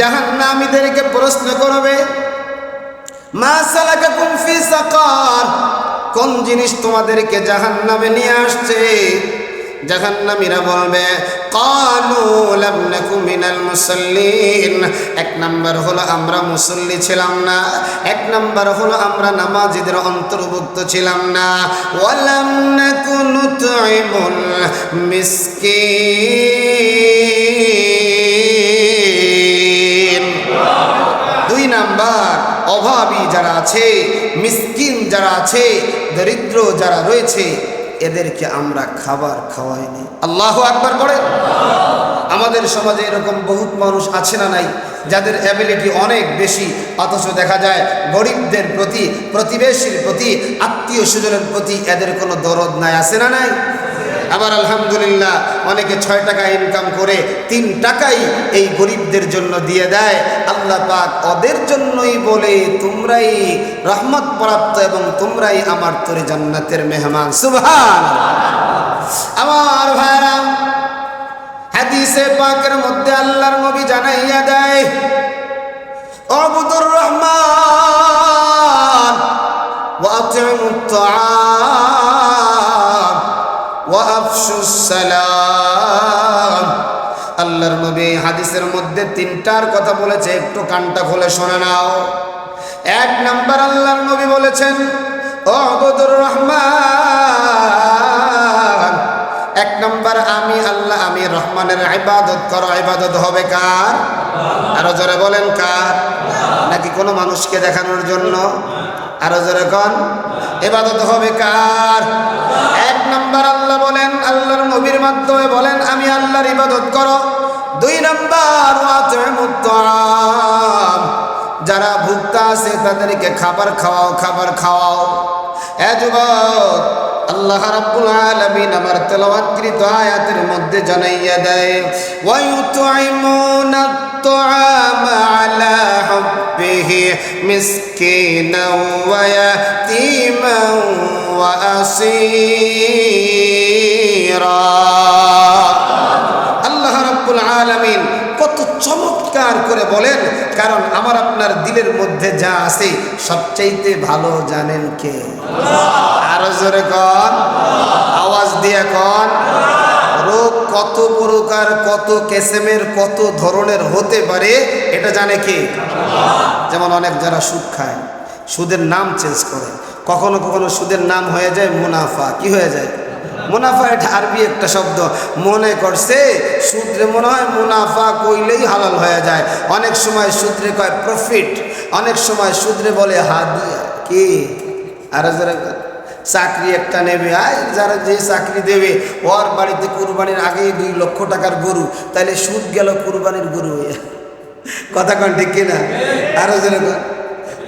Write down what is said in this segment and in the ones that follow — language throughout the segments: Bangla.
জাহান্নামীদেরকে প্রশ্ন করবে, মা সালাকাকুম ফি সাকার, কোন জিনিস তোমাদেরকে জাহান্নামে নিয়ে আসছে? জাহান্নামীরা বলবে এক নাম্বার হলো, আমরা মুসল্লি ছিলাম না। এক নাম্বার হলো, আমরা নামাজিদের অন্তর্ভুক্ত ছিলাম না। ওয়ালাম নাকু নুতইমুল মিসকিন। যারা আছে, মিসকিন যারা আছে, দরিদ্র যারা রয়েছে, এদেরকে আমরা খাবার খাওয়াইনি। আল্লাহ একবার করে আমাদের সমাজে এরকম বহুত মানুষ আছে না নাই, যাদের অ্যাবিলিটি অনেক বেশি, অথচ দেখা যায় গরিবদের প্রতি, প্রতিবেশীর প্রতি, আত্মীয় স্বজনের প্রতি এদের কোনো দরদ নাই, আছে না নাই? আবার আলহামদুলিল্লাহ অনেকে ছয় টাকা ইনকাম করে তিন টাকাই এই গরিবদের জন্য দিয়ে দেয়। আল্লাহ পাক ওদের জন্যই বলে, তোমরাই রহমত প্রাপ্ত এবং তোমরাই আমার তোরে জান্নাতের মেহমান। সুভান আমার ভাইরাম হাদিসে পাকের মধ্যে আল্লাহর নবী জানাইয়া দেয় অবুদুর রহমান আফসুস সালাম। আল্লাহর নবী হাদিসের মধ্যে তিনটার কথা বলেছে, একটু কানটা খুলে শোনা নাও। এক নাম্বার আল্লাহর নবী বলেছেন অবদুর রহমান। এক নাম্বার, আমি আল্লাহ, আমি রহমানের ইবাদত করো। ইবাদত হবে কার? আরও জোরে বলেন কার? নাকি কোনো মানুষকে দেখানোর জন্য? আরও জোরে কন। এবাদত হবে কার? এক নম্বর আল্লাহ বলেন, আল্লাহর নবীর মাধ্যমে বলেন, আমি আল্লাহর ইবাদত করো। দুই নম্বর যারা ভুক্তা আছে, তাদেরকে খাবার খাওয়াও খাবার খাওয়াও। এ যুবক, আল্লাহ রাব্বুল আলামিন আমার তেলাওয়াতকৃত আয়াতের মধ্যে জানাইয়া দেয় ওয়া ইউতঈমুনা আত-তাআমা আলা হুব্বিহি মিসকিনাও ওয়া ইয়াতীমান কত চমৎকার করে বলেন, কারণ আমার আপনার দিলের মধ্যে যা আছে সবচাইতে ভালো জানেন কে? আরও জোরে কন। আওয়াজ দিয়ে কন। রোগ কত প্রকার, কত কেসেমের, কত ধরনের হতে পারে এটা জানে কে? যেমন অনেক যারা সুদ খায়, সুদের নাম চেঞ্জ করে। কখনো কখনো সুদের নাম হয়ে যায় মুনাফা। কি হয়ে যায়? মুনাফা এটা আরবি একটা শব্দ। মনে করছে সূত্রে মনে হয় মুনাফা কইলেই হালাল হয়ে যায়। অনেক সময় সূত্রে কয় প্রফিট অনেক সময় সূত্রে বলে হাদিয়া কি? আর যারা চাকরি একটা নেবে, আয় যারা যে চাকরি দেবে, ওর বাড়িতে কুরবানির আগেই দুই লক্ষ টাকার গরু তাহলে সুদ গেল কুরবানির গরু কথা কন ঠিক কিনা? আরও যারা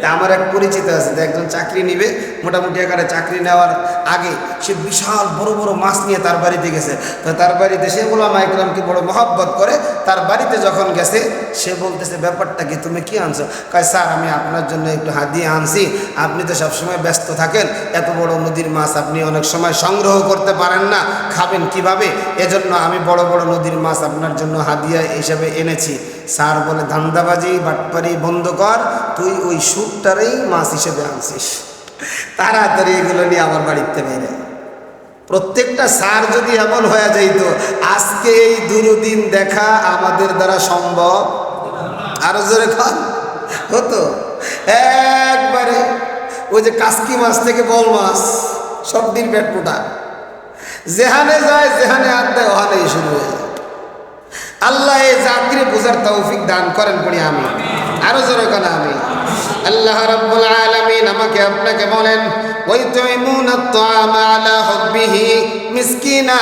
তা আমার এক পরিচিত আছে, যে একজন চাকরি নিবে, মোটামুটি আকারে চাকরি নেওয়ার আগে সে বিশাল বড় বড় মাছ নিয়ে তার বাড়িতে গেছে। তো তার বাড়িতে সে গোলামা একরামকে বড় মহব্বত করে, তার বাড়িতে যখন গেছে, সে বলতেছে, ব্যাপারটা কি, তুমি কি আনছো? কয়, স্যার, আমি আপনার জন্য একটু হাদিয়ে আনছি। আপনি তো সবসময় ব্যস্ত থাকেন, এত বড় নদীর মাছ আপনি অনেক সময় সংগ্রহ করতে পারেন না, খাবেন কীভাবে? এজন্য আমি বড় বড় নদীর মাছ আপনার জন্য হাদিয়া হিসাবে এনেছি। স্যার বলে, ধান্দাবাজি, বাটপারি বন্ধ কর, তুই ওই সুটটারেই মাছ হিসেবে আনছিস। তাড়াতাড়ি এগুলো নিয়ে আমার বাড়িতে বেরে প্রত্যেকটা সার যদি এমন হয়ে যাইতো, আজকে এই দুদিন দেখা আমাদের দ্বারা সম্ভব। আরও জোরে খান হতো? একবারে। ওই যে কাসকি মাছ থেকে বল মাছ, সব দিন পেট পোটা। যেহানে যায়, যেহানে হাত দেয় ওখানেই শুরু হয়ে যায়। আল্লাহ এই জাতির বুঝার তৌফিক দান করেন পড়ি আমি। আরও জোরে কেন আমি। আল্লাহ রাব্বুল আলামিন আমাকে আপনাকে বলেন ওই আত-তাআমা আলা হুব্বিহি মিসকিনা।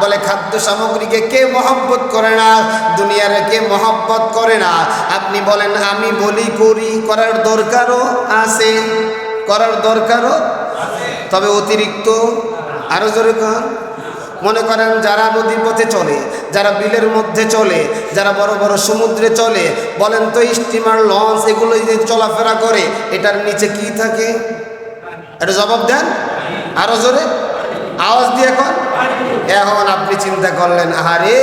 বলে, খাদ্য সামগ্রীকে কে মহব্বত করে না? দুনিয়ার কে মহব্বত করে না? আপনি বলেন, আমি বলি করি, করার দরকারও আছে। করার দরকারও তবে অতিরিক্ত আরও জোরে কন। মনে করেন যারা নদীর পথে চলে, যারা বিলের মধ্যে চলে, যারা বড় বড় সমুদ্রে চলে, বলেন তো স্টিমার, লঞ্চ, এগুলো যদি চলাফেরা করে, এটার নিচে কি থাকে? এটা জবাব দেন। আরও জোরে। আওয়াজ দিয়ে এখন এখন আপনি চিন্তা করলেন, আহারে,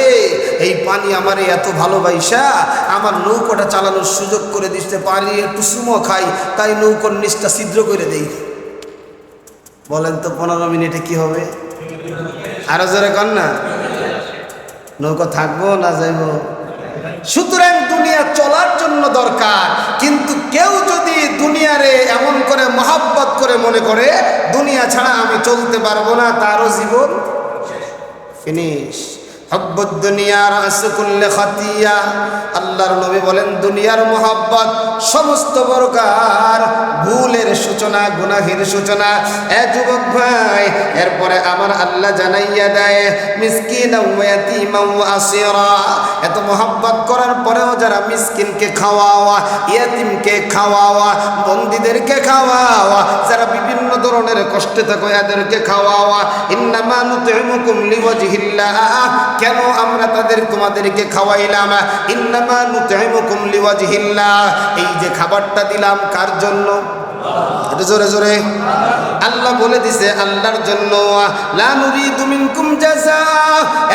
এই পানি আমার এত ভালোবাসা, আমার নৌকোটা চালানোর সুযোগ করে দিতে পারি, একটু সুমো খাই, তাই নৌকোর নিচটা ছিদ্র করে দেই। বলেন তো পনেরো মিনিটে কি হবে? আরও জোরে কর না। নৌকা থাকব না যাইব? সুতরাং দুনিয়া চলার জন্য দরকার, কিন্তু কেউ যদি দুনিয়ারে এমন করে মহাব্বত করে মনে করে, দুনিয়া ছাড়া আমি চলতে পারব না, তারও জীবন ফিনিশ। হব্বত দুনিয়ার আসকুল্লে খাতিয়া। আল্লাহর নবী বলেন, দুনিয়ার মোহাব্বত, সমস্ত প্রকার ভুলের সূচনা, গুনাহের সূচনা। এ যুবক ভাই, এরপরে আমার আল্লাহ জানাইয়া দেয়, মিসকিন আসিরা। এত মোহাব্বত করার পরেও যারা মিসকিনকে খাওয়াওয়া, ইয়াতিমকে খাওয়াওয়া, বন্দীদেরকে খাওয়াওয়া, যারা বিভিন্ন ধরনের কষ্টে থাকে, এদেরকে খাওয়াওয়া, ইন্নামা নুতিমুকুম লিওয়াজহিল্লাহ। কেন আমরা তাদের তোমাদেরকে খাওয়াইলাম? ইন্নামা নুতাইমুকুম লিওয়াজহিল্লাহ। এই যে খাবারটা দিলাম কার জন্য? এটা জোরে জোরে। আল্লাহ বলে দিছে, আল্লাহর জন্য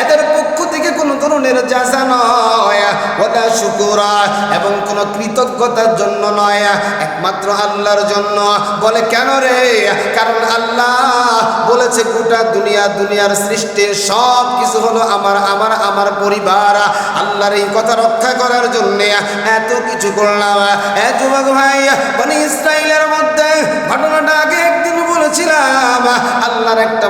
এদের পক্ষ থেকে কোনো ধরনের জাযা নয় শুকুরা, এবং কোনো কৃতজ্ঞতার জন্য নয়, একমাত্র আল্লাহর জন্য। বলে, কেন রে? কারণ আল্লাহ বলেছে, গোটা দুনিয়া, দুনিয়ার সৃষ্টির সব কিছু হলো আমার আমার আমার পরিবার। আল্লাহর এই কথা রক্ষা করার জন্য এত কিছু করলাম। এ যুবক ভাই, বনি ইসরায়েলের ঘটনাটা আগে একদিন বলেছিলাম, আল্লাহর একটা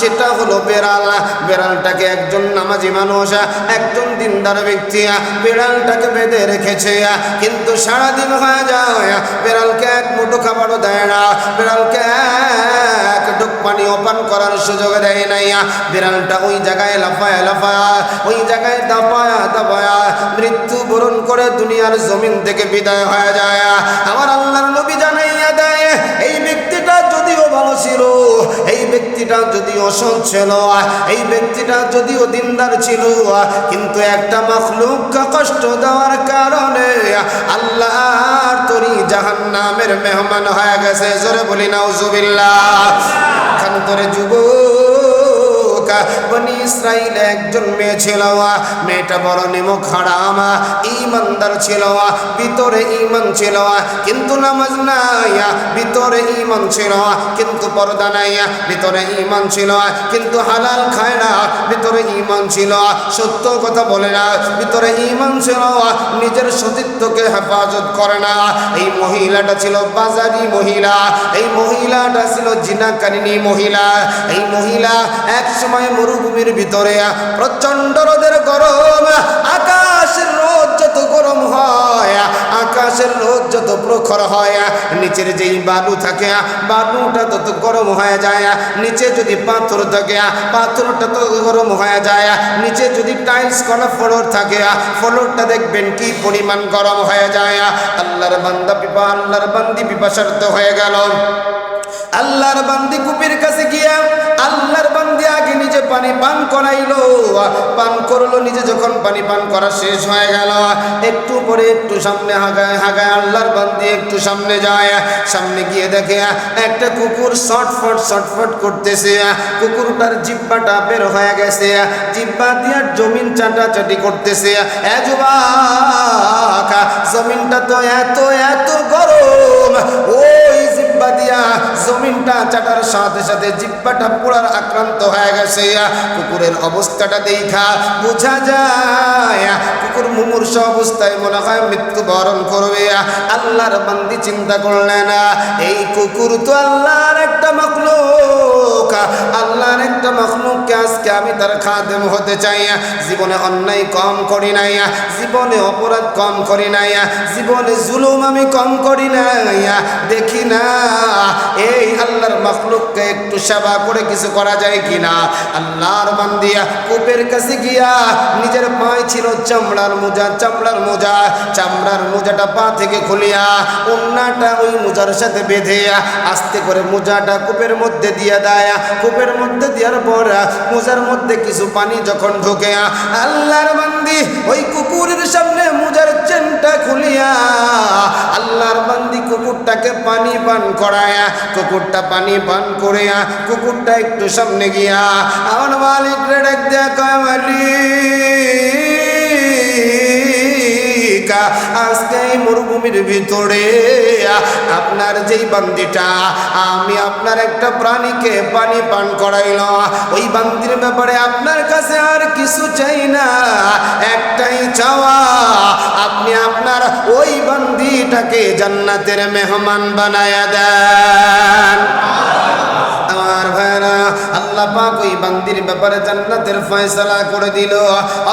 সেটা হলো বেড়াল। বেড়ালটাকে একজন নামাজি মানুষ, একজন দিনদার ব্যক্তি, বেড়ালটাকে বেঁধে রেখেছে। কিন্তু সারাদিন হয়ে যায়, বেড়ালকে এক মুঠো খাবারও দেয় না। বেড়ালকে পানি ওপান করার সুযোগ দেয় নাই। বিড়ালটা ওই জায়গায় লাফায় লাফায়া, ওই জায়গায় দাপায়া দাপায়া মৃত্যু বরণ করে দুনিয়ার জমিন থেকে বিদায় হয়ে যায়। আমার আল্লাহর নবী জানাইয়া দেয়, এই ব্যক্তিটা যদিও ভালো ছিল, এই ব্যক্তিটা যদিও সৎ ছিল, এই ব্যক্তিটা যদিও দিনদার ছিল, কিন্তু একটা মখলুককে কষ্ট দেওয়ার কারণে আল্লাহর তরি জাহান্নামের মেহমান হয়ে গেছে। জোরে বলি, নাউজুবিল্লাহ। খান্তরে যুবক। হালাল খায় না, ভিতরে ইমান ছিল সত্য কথা বলে না, ভিতরে ইমান ছিল নিজের সতীত্বকে হেফাজত করে না। এই মহিলাটা ছিল বাজারি মহিলা। এই মহিলাটা ছিল জিনাকারিনী মহিলা। এই মহিলা এক সময় মরুভূমির ভিতরে প্রচণ্ড রোদের গরম, আকাশের রোদ যত গরম হয়, আকাশের রোদ যত প্রখর হয়, নিচের যেই বালু থাকে, বালুটা তত গরম হয়ে যায়, নিচে যদি পাথর থাকে, পাথরটা তত গরম হয়ে যায়, নিচে যদি টাইলস করা ফ্লোর থাকে, ফ্লোরটা দেখবেন কি পরিমাণ গরম হয়ে যায়, আল্লাহর বান্দা পিপা, আল্লাহর বান্দি পিপাসার্থ হয়ে গেল। আল্লাহর বান্দি কুপির কাছে গিয়া আল্লাহর বান্দি আগে নিজে পানি পান করাইলো। পান করল, নিজে যখন পানি পান করা শেষ হয়ে গেল, একটু পরে একটু সামনে হাগায় হাগায় আল্লাহর বান্দি একটু সামনে যায়, সামনে গিয়ে দেখে একটা কুকুর শটফট শটফট করতেছে। কুকুরটার জিব্বাটা বের হয়ে গেছে। জিব্বা দিয়ে জমিন চাটাচাটি করতেছে। জমিনটা তো এত এত গরম। ওই জিব্বা দিয়া জমিনটা চাটার সাথে সাথে জিব্বাটা পোড়ার আক্রান্ত হয়ে গেছে। কুকুরের অবস্থাটা দেখা বোঝা যায়। কুকুর মুমূর্ষ অবস্থায় মনে হয় মৃত্যুবরণ করবে। আল্লাহর বান্দি চিন্তা করলেন, এই কুকুর তো আল্লাহর একটা মখলুক, আল্লাহর একটা মখলুককে আজকে আমি তার খাদেম হতে চাই। জীবনে অন্যায় কম করি নাই, জীবনে অপরাধ কম করি নাই, জীবনে জুলুম আমি কম করি নাই। দেখি না, এই আল্লাহর মখলুককে একটু সেবা করে কিছু করা যায় কি কিনা? আল্লাহর বান্দিয়া কূপের কাছে গিয়া নিজের পায়ে ছিল চামড়ার মোজা চামড়ার মোজা, চামড়ার মোজাটা পা থেকে খুলিয়া অন্যটা ওই মোজার সাথে বেঁধে আস্তে করে মোজাটা কূপের মধ্যে দিয়ে দেয়। কূপের মধ্যে দেওয়ার পর, মোজার মধ্যে কিছু পানি যখন ঢোকে, আল্লাহর বান্দি ওই কুকুরের সামনে মোজার চেনটা খুলিয়া, আল্লাহর বান্দি কুকুরটাকে পানি পান করায়া, কুকুরটা পানি পান করে কুকুরটা একটু সামনে গিয়া, আমার মালিক রে ডাক দেয়া, কয় মালিক? আজকে এই মরুভূমির ভিতরে। আপনার যেই বান্দিটা, আমি আপনার একটা প্রাণীকে পানি পান করাইল ওই বান্দির ব্যাপারে আপনার কাছে আর কিছু চাই না, একটাই চাওয়া, আপনি আপনার ওই বান্দিটাকে জান্নাতের মেহমান বানায়া দেন। আল্লাহ পাক ওই বান্দির ব্যাপারে জান্নাতের ফয়সালা করে দিল।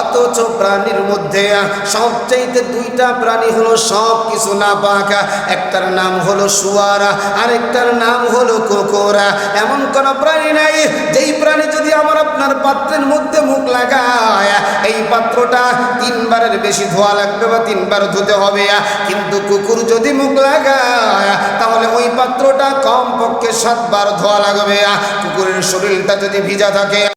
অথচ প্রাণীর মধ্যে সবচাইতে দুইটা প্রাণী হলো সব কিছু না পাক একটার নাম হলো শুয়ারা, আরেকটার নাম হলো কুকুরা। এমন কোন প্রাণী নাই, যেই প্রাণী যদি আমার আপনার পাত্রের মধ্যে মুখ লাগায়, এই পাত্রটা তিনবারের বেশি ধোয়া লাগবে বা তিনবার ধুতে হবে। কিন্তু কুকুর যদি মুখ লাগায়, তাহলে ওই পাত্রটা কম পক্ষে সাতবার ধোয়া লাগবে। কুকুরের শরীরটা যদি ভিজা থাকে